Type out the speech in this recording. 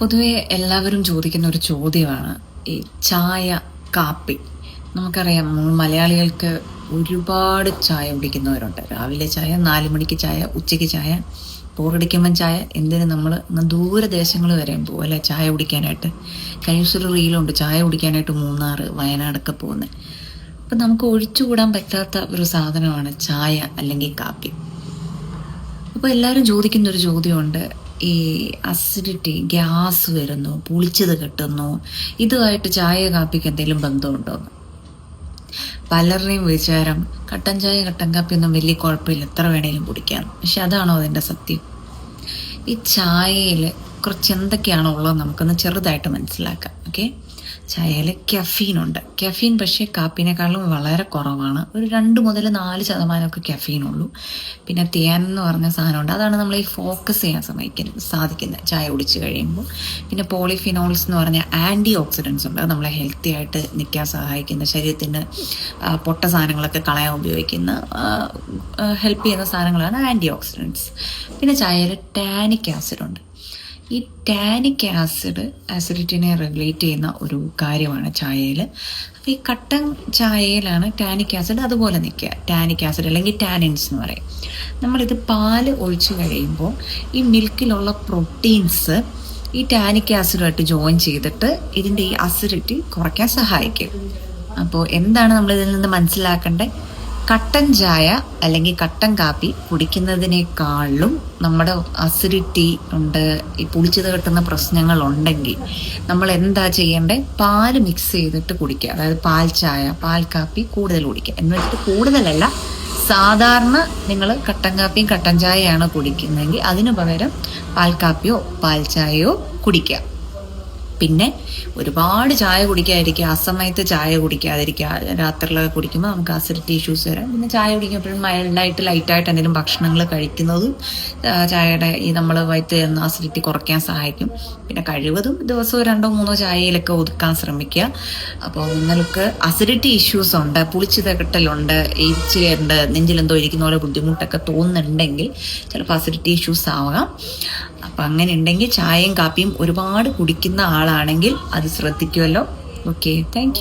പൊതുവെ എല്ലാവരും ചോദിക്കുന്ന ഒരു ചോദ്യമാണ്. ഈ ചായ കാപ്പി. നമുക്കറിയാം മലയാളികൾക്ക് ഒരുപാട് ചായ കുടിക്കുന്നവരുണ്ട്. രാവിലെ ചായ നാല് മണിക്ക് ചായ ഉച്ചയ്ക്ക് ചായ പോറടിക്കുമ്പം ചായ എന്തിന് നമ്മൾ ദൂരദേശങ്ങൾ വരെ പോകും അല്ലെ ചായ കുടിക്കാനായിട്ട് കഴിഞ്ഞ റീലുണ്ട് ചായ കുടിക്കാനായിട്ട് മൂന്നാർ വയനാടൊക്കെ പോകുന്നത് അപ്പം നമുക്ക് ഒഴിച്ചുകൂടാൻ പറ്റാത്ത ഒരു സാധനമാണ് ചായ അല്ലെങ്കിൽ കാപ്പി. അപ്പോൾ എല്ലാവരും ചോദിക്കുന്ന ഒരു ചോദ്യമുണ്ട്. ഈ അസിഡിറ്റി ഗ്യാസ് വരുന്നു പുളിച്ചത് കിട്ടുന്നു ഇതുമായിട്ട് ചായ കാപ്പിക്ക് എന്തെങ്കിലും ബന്ധമുണ്ടോ പലരുടെയും വിചാരം കട്ടൻ ചായ കട്ടൻ കാപ്പി ഒന്നും വലിയ കുഴപ്പമില്ല എത്ര വേണേലും കുടിക്കാം. പക്ഷെ അതാണോ അതിന്റെ സത്യം? ഈ ചായയിൽ കുറച്ച് എന്തൊക്കെയാണോ ഉള്ളത് നമുക്കൊന്ന് ചെറുതായിട്ട് മനസ്സിലാക്കാം ഓക്കെ? ചായയിൽ കഫീൻ ഉണ്ട്. കഫീൻ പക്ഷേ കാപ്പിനേക്കാളും വളരെ കുറവാണ്. ഒരു രണ്ട് മുതൽ നാല് ശതമാനമൊക്കെ കഫീൻ ഉള്ളൂ. പിന്നെ തേൻ എന്ന് പറഞ്ഞ സാധനമുണ്ട്. അതാണ് നമ്മൾ ഈ ഫോക്കസ് ചെയ്യാൻ സമ്മതിക്കുന്നത് സാധിക്കുന്നത് ചായ കുടിച്ച് കഴിയുമ്പോൾ. പിന്നെ പോളിഫിനോൾസ് എന്ന് പറഞ്ഞ ആന്റി ഓക്സിഡൻസ് ഉണ്ട്. അത് നമ്മളെ ഹെൽത്തി ആയിട്ട് നിൽക്കാൻ സഹായിക്കുന്ന ശരീരത്തിന് പൊട്ട സാധനങ്ങളൊക്കെ കളയാൻ ഉപയോഗിക്കുന്ന ഹെൽപ്പ് ചെയ്യുന്ന സാധനങ്ങളാണ് ആന്റി ഓക്സിഡൻസ് പിന്നെ ചായയിൽ ടാനിക് ആസിഡ് ഉണ്ട്. ഈ ടാനിക് ആസിഡ് ആസിഡിറ്റിനെ റെഗുലേറ്റ് ചെയ്യുന്ന ഒരു കാര്യമാണ് ചായയിൽ അപ്പോൾ ഈ കട്ടൻ ചായയിലാണ് ടാനിക് ആസിഡ് അതുപോലെ നിൽക്കുക. ടാനിക് ആസിഡ് അല്ലെങ്കിൽ ടാനിൻസ് എന്ന് പറയും. നമ്മളിത് പാൽ ഒഴിച്ചു കഴിയുമ്പോൾ ഈ മിൽക്കിലുള്ള പ്രോട്ടീൻസ് ഈ ടാനിക് ആസിഡുമായിട്ട് ജോയിൻ ചെയ്തിട്ട് ഇതിന്റെ ഈ അസിഡിറ്റി കുറയ്ക്കാൻ സഹായിക്കും. അപ്പോൾ എന്താണ് നമ്മൾ ഇതിൽ നിന്ന് മനസ്സിലാക്കേണ്ടത്? കട്ടൻ ചായ അല്ലെങ്കിൽ കട്ടൻ കാപ്പി കുടിക്കുന്നതിനേക്കാളും നമ്മുടെ അസിഡിറ്റി ഉണ്ട് ഈ പുളിച്ചത് കിട്ടുന്ന പ്രശ്നങ്ങൾ ഉണ്ടെങ്കിൽ നമ്മൾ എന്താ ചെയ്യേണ്ടത് പാൽ മിക്സ് ചെയ്തിട്ട് കുടിക്കുക. അതായത് പാൽ ചായ പാൽ കാപ്പി കൂടുതൽ കുടിക്കുക. എന്ന് വെച്ചിട്ട് കൂടുതലല്ല സാധാരണ നിങ്ങൾ കട്ടൻ കാപ്പിയും കട്ടൻ ചായയാണ് കുടിക്കുന്നതെങ്കിൽ അതിനു പകരം പാൽ കാപ്പിയോ പാൽ ചായയോ കുടിക്കുക. പിന്നെ ഒരുപാട് ചായ കുടിക്കാതിരിക്കുക ആ സമയത്ത് ചായ കുടിക്കാതിരിക്കുക രാത്രിയിലൊക്കെ കുടിക്കുമ്പോൾ നമുക്ക് അസിഡിറ്റി ഇഷ്യൂസ് വരാം. പിന്നെ ചായ കുടിക്കുമ്പോഴും മൈൽഡായിട്ട് ലൈറ്റായിട്ട് എന്തെങ്കിലും ഭക്ഷണങ്ങൾ കഴിക്കുന്നതും ചായയുടെ ഈ നമ്മൾ വയറ്റ് തരുന്ന അസിഡിറ്റി കുറയ്ക്കാൻ സഹായിക്കും. പിന്നെ കഴിവതും ദിവസവും രണ്ടോ മൂന്നോ ചായയിലൊക്കെ ഒതുക്കാൻ ശ്രമിക്കുക. അപ്പോൾ നിങ്ങൾക്ക് അസിഡിറ്റി ഇഷ്യൂസ് ഉണ്ട് പുളിച്ചിത കിട്ടലുണ്ട് ഉണ്ട് നെഞ്ചിലെന്തോ ഇരിക്കുന്ന പോലെ ബുദ്ധിമുട്ടൊക്കെ തോന്നുന്നുണ്ടെങ്കിൽ ചിലപ്പോൾ അസിഡിറ്റി ഇഷ്യൂസ് ആവാം. അപ്പം അങ്ങനെ ഉണ്ടെങ്കിൽ ചായയും കാപ്പിയും ഒരുപാട് കുടിക്കുന്ന ആളാണെങ്കിൽ അത് ശ്രദ്ധിക്കുമല്ലോ. Okay thank